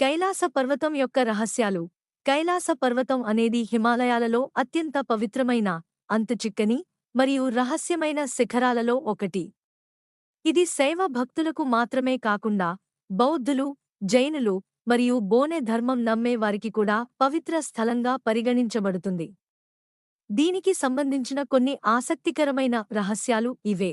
కైలాస పర్వతం యొక్క రహస్యాలు. కైలాస పర్వతం అనేది హిమాలయాలలో అత్యంత పవిత్రమైన అంతుచిక్కని మరియు రహస్యమైన శిఖరాలలో ఒకటి. ఇది శైవ భక్తులకు మాత్రమే కాకుండా బౌద్ధులు జైనులు మరియు బోనె ధర్మం నమ్మే వారికి కూడా పవిత్ర స్థలంగా పరిగణించబడుతుంది. దీనికి సంబంధించిన కొన్ని ఆసక్తికరమైన రహస్యాలు ఇవే.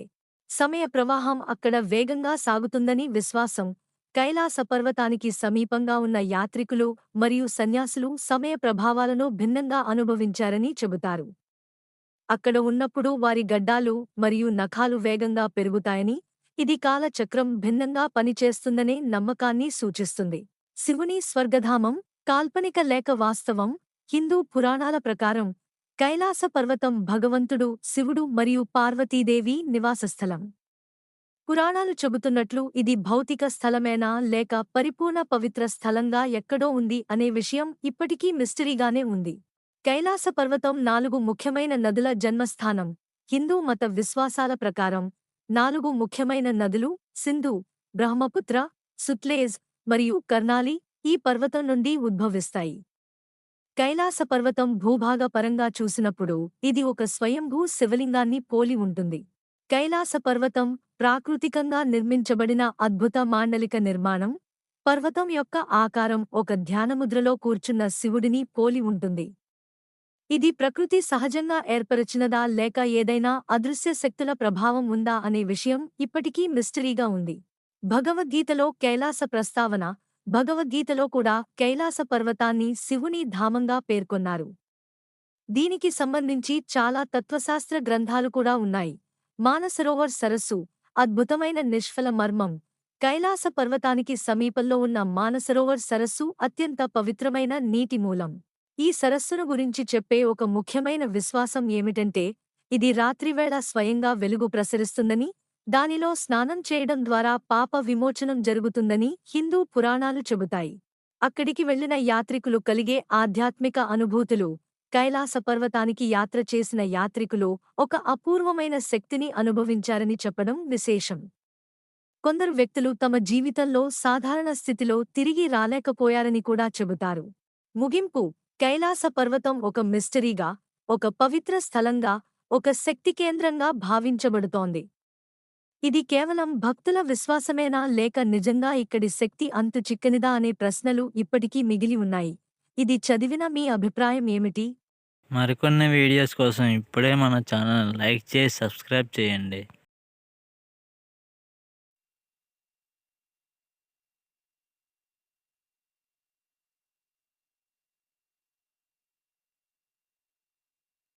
సమయ ప్రవాహం అక్కడ వేగంగా సాగుతుందని విశ్వాసం కైలాస పర్వతానికి సమీపంగా ఉన్న యాత్రికులు మరియు సన్యాసులు సమయ ప్రభావాలను భిన్నంగా అనుభవించారని చెబుతారు. అక్కడ ఉన్నప్పుడు వారి గడ్డాలు మరియు నఖాలు వేగంగా పెరుగుతాయని ఇది కాలచక్రం భిన్నంగా పనిచేస్తుందనే నమ్మకాన్ని సూచిస్తుంది. శివుని స్వర్గధామం కాల్పనిక లేక వాస్తవం హిందూ పురాణాల ప్రకారం కైలాస పర్వతం భగవంతుడు శివుడు మరియు పార్వతీదేవి నివాసస్థలం. పురాణాలు చెబుతున్నట్లు ఇది భౌతిక స్థలమేనా లేక పరిపూర్ణ పవిత్ర స్థలంగా ఎక్కడో ఉంది అనే విషయం ఇప్పటికీ మిస్టరీగానే ఉంది. కైలాస పర్వతం నాలుగు ముఖ్యమైన నదుల జన్మస్థానం హిందూ మత విశ్వాసాల ప్రకారం నాలుగు ముఖ్యమైన నదులు సింధు బ్రహ్మపుత్ర సుత్లేజ్ మరియు కర్నాలి ఈ పర్వతం నుండి ఉద్భవిస్తాయి. కైలాస పర్వతం భూభాగ పరంగా చూసినప్పుడు ఇది ఒక స్వయంభూ శివలింగాన్ని పోలి ఉంటుంది. కైలాస పర్వతం ప్రాకృతికంగా నిర్మించబడిన అద్భుత మాండలిక నిర్మాణం. పర్వతం యొక్క ఆకారం ఒక ధ్యానముద్రలో కూర్చున్న శివుడిని పోలి ఉంటుంది. ఇది ప్రకృతి సహజంగా ఏర్పరచినదా లేక ఏదైనా అదృశ్య శక్తుల ప్రభావం ఉందా అనే విషయం ఇప్పటికీ మిస్టరీగా ఉంది. భగవద్గీతలో కైలాస ప్రస్తావన భగవద్గీతలో కూడా కైలాస పర్వతాన్ని శివుని ధామంగా పేర్కొన్నారు. దీనికి సంబంధించి చాలా తత్వశాస్త్ర గ్రంథాలు కూడా ఉన్నాయి. మానసరోవర్ సరస్సు అద్భుతమైన నిష్ఫల మర్మం. కైలాస పర్వతానికి సమీపంలో ఉన్న మానసరోవర్ సరస్సు అత్యంత పవిత్రమైన నీటి మూలం. ఈ సరస్సును గురించి చెప్పే ఒక ముఖ్యమైన విశ్వాసం ఏమిటంటే ఇది రాత్రివేళ స్వయంగా వెలుగు ప్రసరిస్తుందని దానిలో స్నానం చేయడం ద్వారా పాప విమోచనం జరుగుతుందని హిందూ పురాణాలు చెబుతాయి. అక్కడికి వెళ్ళిన యాత్రికులు కలిగే ఆధ్యాత్మిక అనుభూతులు కైలాస పర్వతానికి యాత్ర చేసిన యాత్రికులు ఒక అపూర్వమైన శక్తిని అనుభవించారని చెప్పడం విశేషం. కొందరు వ్యక్తులు తమ జీవితంలో సాధారణ స్థితిలో తిరిగి రాలేకపోయారని కూడా చెబుతారు. ముగింపు కైలాస పర్వతం ఒక మిస్టరీగా ఒక పవిత్ర స్థలంగా ఒక శక్తి కేంద్రంగా భావించబడుతోంది. ఇది కేవలం భక్తుల విశ్వాసమేనా లేక నిజంగా ఇక్కడి శక్తి అంతు చిక్కనిదా అనే ప్రశ్నలు ఇప్పటికీ మిగిలి ఉన్నాయి. ఇది చదివిన మీ అభిప్రాయం ఏమిటి? మరికొన్ని వీడియోస్ కోసం ఇప్పుడే మన ఛానల్ లైక్ చేసి సబ్స్క్రైబ్ చేయండి.